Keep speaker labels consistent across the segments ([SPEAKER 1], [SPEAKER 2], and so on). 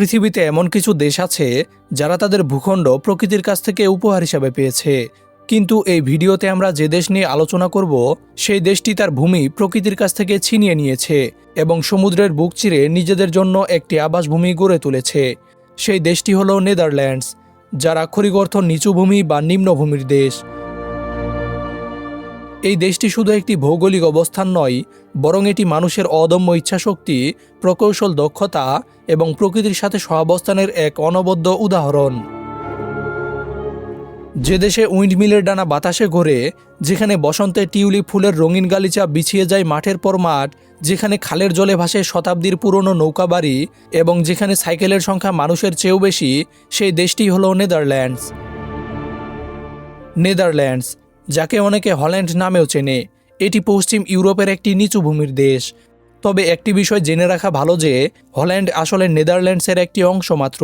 [SPEAKER 1] পৃথিবীতে এমন কিছু দেশ আছে যারা তাদের ভূখণ্ড প্রকৃতির কাছ থেকে উপহার হিসাবে পেয়েছে। কিন্তু এই ভিডিওতে আমরা যে দেশ নিয়ে আলোচনা করব, সেই দেশটি তার ভূমি প্রকৃতির কাছ থেকে ছিনিয়ে নিয়েছে এবং সমুদ্রের বুক চিরে নিজেদের জন্য একটি আবাসভূমি গড়ে তুলেছে। সেই দেশটি হল নেদারল্যান্ডস, যারা অর্থ নিচু ভূমি বা নিম্নভূমির দেশ। এই দেশটি শুধু একটি ভৌগোলিক অবস্থান নয়, বরং এটি মানুষের অদম্য ইচ্ছাশক্তি, প্রকৌশল দক্ষতা এবং প্রকৃতির সাথে সহাবস্থানের এক অনবদ্য উদাহরণ। যে দেশে উইন্ডমিলের ডানা বাতাসে ঘোরে, যেখানে বসন্তে টিউলিপ ফুলের রঙিন গালিচা বিছিয়ে যায় মাঠের পর মাঠ, যেখানে খালের জলে ভাসে শতাব্দীর পুরনো নৌকা বাড়ি এবং যেখানে সাইকেলের সংখ্যা মানুষের চেয়েও বেশি, সেই দেশটি হলো নেদারল্যান্ডস। নেদারল্যান্ডস যাকে অনেকে হল্যান্ড নামেও চেনে, এটি পশ্চিম ইউরোপের একটি নিচু ভূমির দেশ। তবে একটি বিষয় জেনে রাখা ভালো যে, হল্যান্ড আসলে নেদারল্যান্ডসের একটি অংশ মাত্র।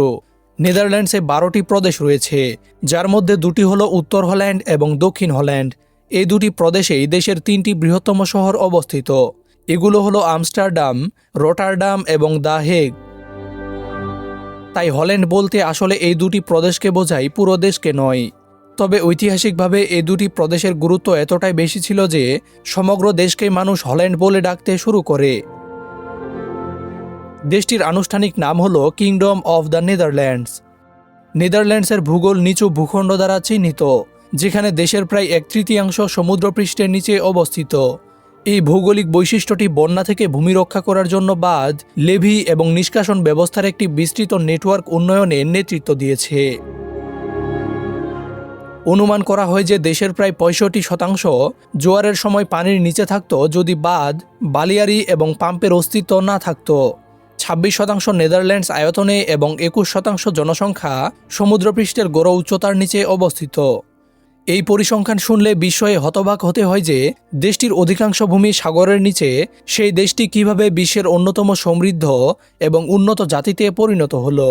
[SPEAKER 1] নেদারল্যান্ডসে বারোটি প্রদেশ রয়েছে, যার মধ্যে দুটি হল উত্তর হল্যান্ড এবং দক্ষিণ হল্যান্ড। এই দুটি প্রদেশেই দেশের তিনটি বৃহত্তম শহর অবস্থিত। এগুলো হলো আমস্টারডাম, রোটারডাম এবং দ্য হেগ। তাই হল্যান্ড বলতে আসলে এই দুটি প্রদেশকে বোঝায় পুরো দেশকে নয়। তবে ঐতিহাসিকভাবে এ দুটি প্রদেশের গুরুত্ব এতটাই বেশি ছিল যে সমগ্র দেশকে মানুষ হল্যান্ড বলে ডাকতে শুরু করে। দেশটির আনুষ্ঠানিক নাম হল কিংডম অফ দ্য নেদারল্যান্ডস নেদারল্যান্ডসের ভূগোল নিচু ভূখণ্ড দ্বারা চিহ্নিত, যেখানে দেশের প্রায় এক তৃতীয়াংশ সমুদ্রপৃষ্ঠের নিচে অবস্থিত। এই ভৌগোলিক বৈশিষ্ট্যটি বন্যা থেকে ভূমি রক্ষা করার জন্য বাঁধ লেভি এবং নিষ্কাশন ব্যবস্থার একটি বিস্তৃত নেটওয়ার্ক উন্নয়নে নেতৃত্ব দিয়েছে। অনুমান করা হয় যে দেশের প্রায় পঁয়ষট্টি শতাংশ জোয়ারের সময় পানির নিচে থাকত যদি বাঁধ বালিয়ারি এবং পাম্পের অস্তিত্ব না থাকত। ছাব্বিশ শতাংশ নেদারল্যান্ডস আয়তনে এবং একুশ শতাংশ জনসংখ্যা সমুদ্রপৃষ্ঠের গড় উচ্চতার নিচে অবস্থিত। এই পরিসংখ্যান শুনলে বিস্ময়ে হতবাক হতে হয় যে দেশটির অধিকাংশ ভূমি সাগরের নিচে, সেই দেশটি কীভাবে বিশ্বের অন্যতম সমৃদ্ধ এবং উন্নত জাতিতে পরিণত হলো।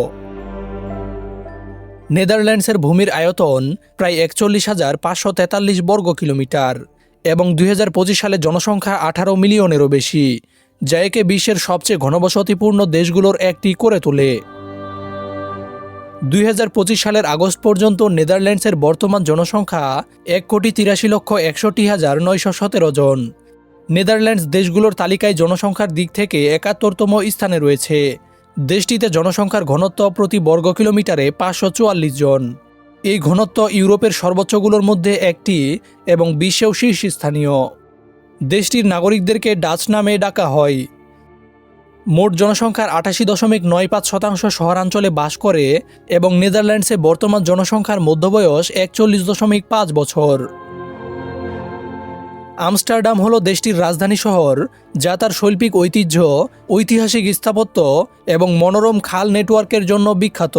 [SPEAKER 1] নেদারল্যান্ডসের ভূমির আয়তন প্রায় একচল্লিশ হাজার পাঁচশো তেতাল্লিশ বর্গ কিলোমিটার এবং দুই হাজার পঁচিশ সালে জনসংখ্যা আঠারো মিলিয়নেরও বেশি, যা একে বিশ্বের সবচেয়ে ঘনবসতিপূর্ণ দেশগুলোর একটি করে তোলে। দুই হাজার পঁচিশ সালের আগস্ট পর্যন্ত নেদারল্যান্ডসের বর্তমান জনসংখ্যা এক কোটি তিরাশি লক্ষ একষট্টি হাজার নয়শো সতেরো জন। নেদারল্যান্ডস দেশগুলোর তালিকায় জনসংখ্যার দিক থেকে একাত্তরতম স্থানে রয়েছে। দেশটিতে জনসংখ্যার ঘনত্ব প্রতি বর্গ কিলোমিটারে পাঁচশো চুয়াল্লিশ জন। এই ঘনত্ব ইউরোপের সর্বোচ্চগুলোর মধ্যে একটি এবং বিশ্বেও শীর্ষস্থানীয়। দেশটির নাগরিকদেরকে ডাচ নামে ডাকা হয়। মোট জনসংখ্যার আটাশি দশমিক নয় পাঁচ শতাংশ শহরাঞ্চলে বাস করে এবং নেদারল্যান্ডসে বর্তমান জনসংখ্যার মধ্যবয়স একচল্লিশ দশমিক পাঁচ বছর। আমস্টারডাম হলো দেশটির রাজধানী শহর, যা তার শৈল্পিক ঐতিহ্য, ঐতিহাসিক স্থাপত্য এবং মনোরম খাল নেটওয়ার্কের জন্য বিখ্যাত।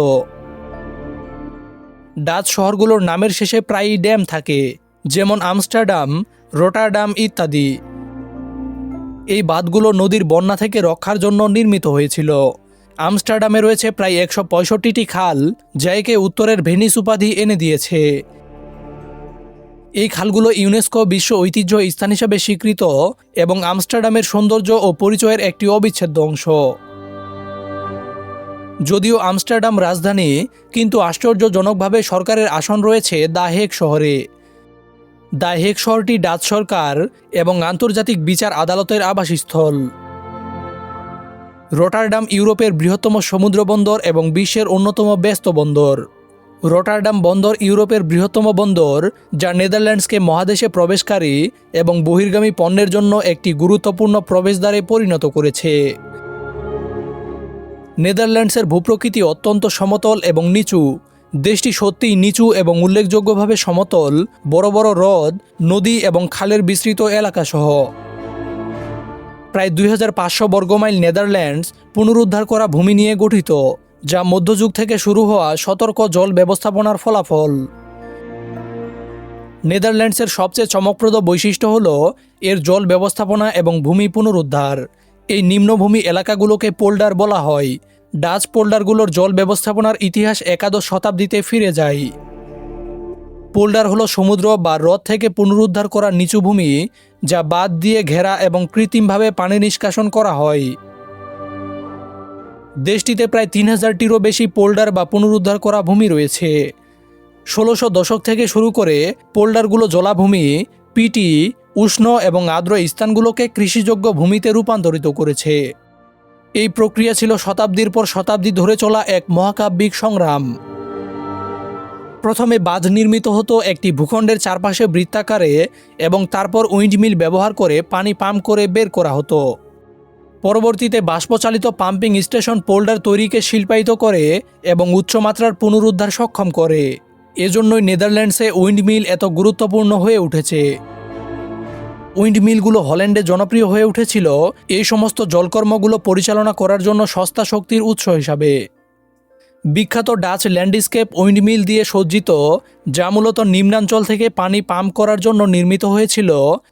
[SPEAKER 1] ডাচ শহরগুলোর নামের শেষে প্রায়ই ড্যাম থাকে, যেমন আমস্টারডাম, রোটারডাম ইত্যাদি। এই বাঁধগুলো নদীর বন্যা থেকে রক্ষার জন্য নির্মিত হয়েছিল। আমস্টারডামে রয়েছে প্রায় একশো পঁয়ষট্টিটি খাল, যা একে উত্তরের ভেনিস উপাধি এনে দিয়েছে। এই খালগুলো ইউনেস্কো বিশ্ব ঐতিহ্য স্থান হিসাবে স্বীকৃত এবং আমস্টারডামের সৌন্দর্য ও পরিচয়ের একটি অবিচ্ছেদ্য অংশ। যদিও আমস্টারডাম রাজধানী, কিন্তু আশ্চর্যজনকভাবে সরকারের আসন রয়েছে দা হেগ শহরে। দা হেগ শহরটি ডাচ সরকার এবং আন্তর্জাতিক বিচার আদালতের আবাসস্থল। রোটারডাম ইউরোপের বৃহত্তম সমুদ্র বন্দর এবং বিশ্বের অন্যতম ব্যস্ত বন্দর। রোটারডাম বন্দর ইউরোপের বৃহত্তম বন্দর, যা নেদারল্যান্ডসকে মহাদেশে প্রবেশকারী এবং বহির্গামী পণ্যের জন্য একটি গুরুত্বপূর্ণ প্রবেশদ্বারে পরিণত করেছে। নেদারল্যান্ডসের ভূপ্রকৃতি অত্যন্ত সমতল এবং নিচু। দেশটি সত্যিই নিচু এবং উল্লেখযোগ্যভাবে সমতল, বড় বড় হ্রদ, নদী এবং খালের বিস্তৃত এলাকাসহ। প্রায় দুই হাজার পাঁচশো বর্গমাইল নেদারল্যান্ডস পুনরুদ্ধার করা ভূমি নিয়ে গঠিত। যা মধ্যযুগ থেকে শুরু হওয়া সতর্ক জল ব্যবস্থাপনার ফলাফল। নেদারল্যান্ডসের সবচেয়ে চমকপ্রদ বৈশিষ্ট্য হল এর জল ব্যবস্থাপনা এবং ভূমি পুনরুদ্ধার। এই নিম্নভূমি এলাকাগুলোকে পোল্ডার বলা হয়। ডাচ পোল্ডারগুলোর জল ব্যবস্থাপনার ইতিহাস একাদশ শতাব্দীতে ফিরে যায়। পোল্ডার হলো সমুদ্র বা হ্রদ থেকে পুনরুদ্ধার করা নিচু ভূমি, যা বাদ দিয়ে ঘেরা এবং কৃত্রিমভাবে পানি নিষ্কাশন করা হয়। দেশটিতে প্রায় তিন হাজারটিরও বেশি পোল্ডার বা পুনরুদ্ধার করা ভূমি রয়েছে। ষোলোশো দশক থেকে শুরু করে পোল্ডারগুলো জলাভূমি, পিটি, উষ্ণ এবং আর্দ্র স্থানগুলোকে কৃষিযোগ্য ভূমিতে রূপান্তরিত করেছে। এই প্রক্রিয়া ছিল শতাব্দীর পর শতাব্দী ধরে চলা এক মহাকাব্যিক সংগ্রাম। প্রথমে বাঁধ নির্মিত হতো একটি ভূখণ্ডের চারপাশে বৃত্তাকারে এবং তারপর উইন্ডমিল ব্যবহার করে পানি পাম্প করে বের করা হতো। পরবর্তীতে বাষ্পচালিত পাম্পিং স্টেশন পোল্ডার তৈরিকে শিল্পায়িত করে এবং উচ্চমাত্রার পুনরুদ্ধার সক্ষম করে। এজন্যই নেদারল্যান্ডসে উইন্ডমিল এত গুরুত্বপূর্ণ হয়ে উঠেছে। উইন্ডমিলগুলো হল্যান্ডে জনপ্রিয় হয়ে উঠেছিল। এই সমস্ত জলকর্মগুলো পরিচালনা করার জন্য সস্তা শক্তির উৎস হিসাবে। বিখ্যাত ডাচ ল্যান্ডস্কেপ উইন্ডমিল দিয়ে সজ্জিত, যা মূলত নিম্নাঞ্চল থেকে পানি পাম্প করার জন্য নির্মিত হয়েছিল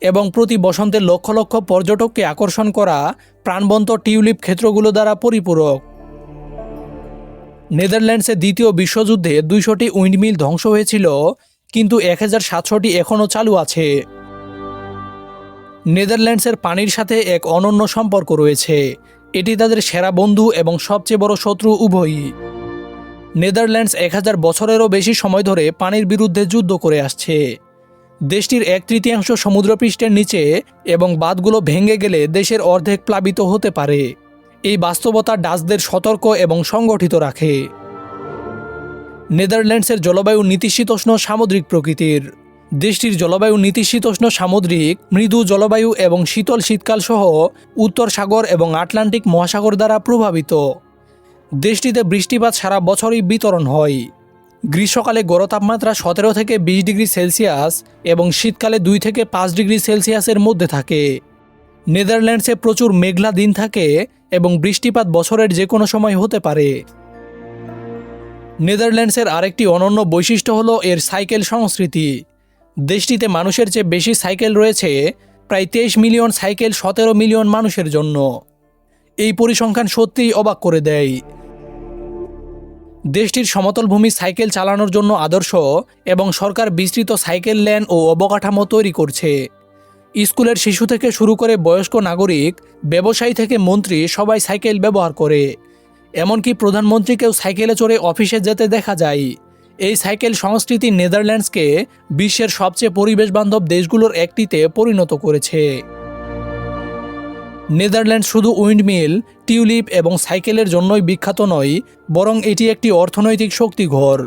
[SPEAKER 1] এবং প্রতি বসন্তে লক্ষ লক্ষ পর্যটককে আকর্ষণ করা প্রাণবন্ত টিউলিপ ক্ষেত্রগুলো দ্বারা পরিপূরক। নেদারল্যান্ডসে দ্বিতীয় বিশ্বযুদ্ধে দুইশোটি উইন্ডমিল ধ্বংস হয়েছিল, কিন্তু এক হাজার সাতশোটি এখনও চালু আছে। নেদারল্যান্ডসের পানির সাথে এক অনন্য সম্পর্ক রয়েছে। এটি তাদের সেরা বন্ধু এবং সবচেয়ে বড় শত্রু উভয়ই। নেদারল্যান্ডস এক হাজার বছরেরও বেশি সময় ধরে পানির বিরুদ্ধে যুদ্ধ করে আসছে। দেশটির এক তৃতীয়াংশ সমুদ্রপৃষ্ঠের নিচে এবং বাঁধগুলো ভেঙে গেলে দেশের অর্ধেক প্লাবিত হতে পারে। এই বাস্তবতা ডাচদের সতর্ক এবং সংগঠিত রাখে। নেদারল্যান্ডসের জলবায়ু নীতিশীতোষ্ণ সামুদ্রিক প্রকৃতির। দেশটির জলবায়ু নীতিশীতোষ্ণ সামুদ্রিক, মৃদু জলবায়ু এবং শীতল শীতকাল সহ উত্তর সাগর এবং আটলান্টিক মহাসাগর দ্বারা প্রভাবিত। দেশটিতে বৃষ্টিপাত সারা বছরই বিতরণ হয়। গ্রীষ্মকালে গড় তাপমাত্রা সতেরো থেকে বিশ ডিগ্রি সেলসিয়াস এবং শীতকালে দুই থেকে পাঁচ ডিগ্রি সেলসিয়াসের মধ্যে থাকে। নেদারল্যান্ডসে প্রচুর মেঘলা দিন থাকে এবং বৃষ্টিপাত বছরের যে কোনো সময় হতে পারে। নেদারল্যান্ডসের আরেকটি অনন্য বৈশিষ্ট্য হল এর সাইকেল সংস্কৃতি। দেশটিতে মানুষের চেয়ে বেশি সাইকেল রয়েছে প্রায় তেইশ মিলিয়ন সাইকেল সতেরো মিলিয়ন মানুষের জন্য। এই পরিসংখ্যান সত্যিই অবাক করে দেয়। দেশটির সমতল ভূমি সাইকেল চালানোর জন্য আদর্শ এবং সরকার বিস্তৃত সাইকেল লেন ও অবকাঠামো তৈরি করছে। স্কুলের শিশু থেকে শুরু করে বয়স্ক নাগরিক, ব্যবসায়ী থেকে মন্ত্রী সবাই সাইকেল ব্যবহার করে। এমনকি প্রধানমন্ত্রীকেও সাইকেলে চড়ে অফিসে যেতে দেখা যায়। এই সাইকেল সংস্কৃতি নেদারল্যান্ডসকে বিশ্বের সবচেয়ে পরিবেশ বান্ধব দেশগুলোর একটিতে পরিণত করেছে। নেদারল্যান্ড শুধু উইন্ডমিল, টিউলিপ এবং সাইকেলের জন্যই বিখ্যাত নয়, বরং এটি একটি অর্থনৈতিক শক্তিঘর।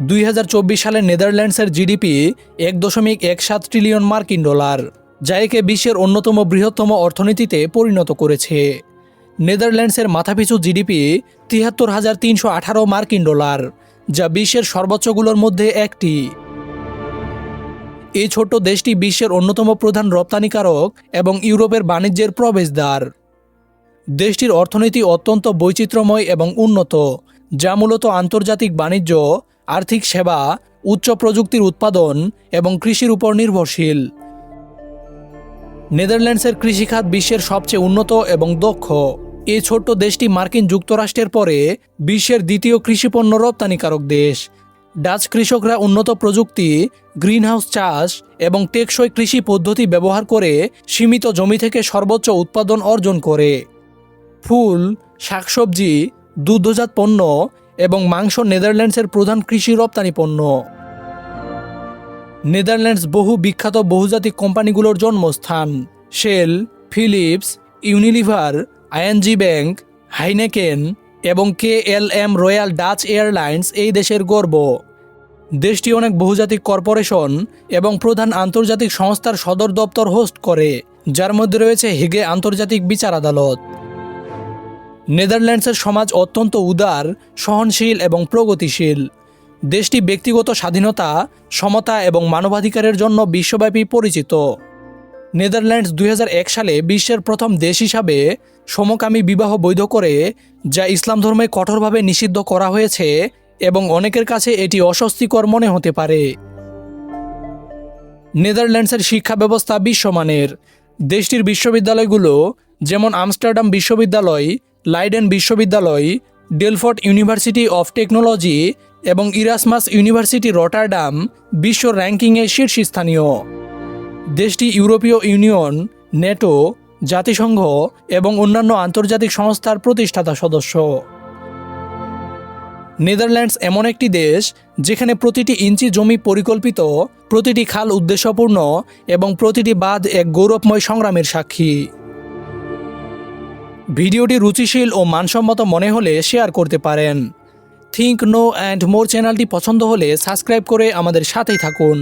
[SPEAKER 1] দুই হাজার চব্বিশ সালে নেদারল্যান্ডসের জিডিপি এক দশমিক এক সাত ট্রিলিয়ন মার্কিন ডলার, যা একে বিশ্বের অন্যতম বৃহত্তম অর্থনীতিতে পরিণত করেছে। নেদারল্যান্ডসের মাথাপিছু জিডিপি তিয়াত্তর হাজার তিনশো আঠারো মার্কিন ডলার, যা বিশ্বের সর্বোচ্চগুলোর মধ্যে একটি। এই ছোট্ট দেশটি বিশ্বের অন্যতম প্রধান রপ্তানিকারক এবং ইউরোপের বাণিজ্যের প্রবেশদ্বার। দেশটির অর্থনীতি অত্যন্ত বৈচিত্র্যময় এবং উন্নত, যা মূলত আন্তর্জাতিক বাণিজ্য, আর্থিক সেবা, উচ্চ প্রযুক্তির উৎপাদন এবং কৃষির উপর নির্ভরশীল। নেদারল্যান্ডসের কৃষিখাত বিশ্বের সবচেয়ে উন্নত এবং দক্ষ। এই ছোট্ট দেশটি মার্কিন যুক্তরাষ্ট্রের পরে বিশ্বের দ্বিতীয় কৃষিপণ্য রপ্তানিকারক দেশ। ডাচ কৃষকরা উন্নত প্রযুক্তি, গ্রিনহাউস চাষ এবং টেকসই কৃষি পদ্ধতি ব্যবহার করে সীমিত জমি থেকে সর্বোচ্চ উৎপাদন অর্জন করে। ফুল, শাকসবজি, দুগ্ধজাত পণ্য এবং মাংস নেদারল্যান্ডসের প্রধান কৃষি রপ্তানি পণ্য। নেদারল্যান্ডস বহু বিখ্যাত বহুজাতিক কোম্পানিগুলোর জন্মস্থান। Shell, Philips, Unilever, ING bank, Heineken এবং K L M Royal Dutch Airlines এই দেশের গর্ব। দেশটি অনেক বহুজাতিক কর্পোরেশন এবং প্রধান আন্তর্জাতিক সংস্থার সদর দপ্তর হোস্ট করে, যার মধ্যে রয়েছে হিগে আন্তর্জাতিক বিচার আদালত। নেদারল্যান্ডসের সমাজ অত্যন্ত উদার, সহনশীল এবং প্রগতিশীল। দেশটি ব্যক্তিগত স্বাধীনতা, সমতা এবং মানবাধিকারের জন্য বিশ্বব্যাপী পরিচিত। নেদারল্যান্ডস দুই হাজার এক সালে বিশ্বের প্রথম দেশ হিসাবে সমকামী বিবাহ বৈধ করে, যা ইসলাম ধর্মে কঠোরভাবে নিষিদ্ধ করা হয়েছে এবং অনেকের কাছে এটি অস্বস্তিকর মনে হতে পারে। নেদারল্যান্ডসের শিক্ষা ব্যবস্থা বিশ্বমানের। দেশটির বিশ্ববিদ্যালয়গুলো যেমন আমস্টারডাম বিশ্ববিদ্যালয়, লাইডেন বিশ্ববিদ্যালয়, ডেলফোর্ট ইউনিভার্সিটি অফ টেকনোলজি এবং ইরাসমাস ইউনিভার্সিটি রটারডাম বিশ্ব র্যাঙ্কিংয়ে শীর্ষস্থানীয়। দেশটি ইউরোপীয় ইউনিয়ন, নেটো জাতিসংঘ এবং অন্যান্য আন্তর্জাতিক সংস্থার প্রতিষ্ঠাতা সদস্য। নেদারল্যান্ডস এমন একটি দেশ যেখানে প্রতিটি ইঞ্চি জমি পরিকল্পিত, প্রতিটি খাল উদ্দেশ্যপূর্ণ এবং প্রতিটি বাঁধ এক গৌরবময় সংগ্রামের সাক্ষী। ভিডিওটি রুচিশীল ও মানসম্মত মনে হলে শেয়ার করতে পারেন। থিঙ্ক নো অ্যান্ড মোর চ্যানেলটি পছন্দ হলে সাবস্ক্রাইব করে আমাদের সাথেই থাকুন।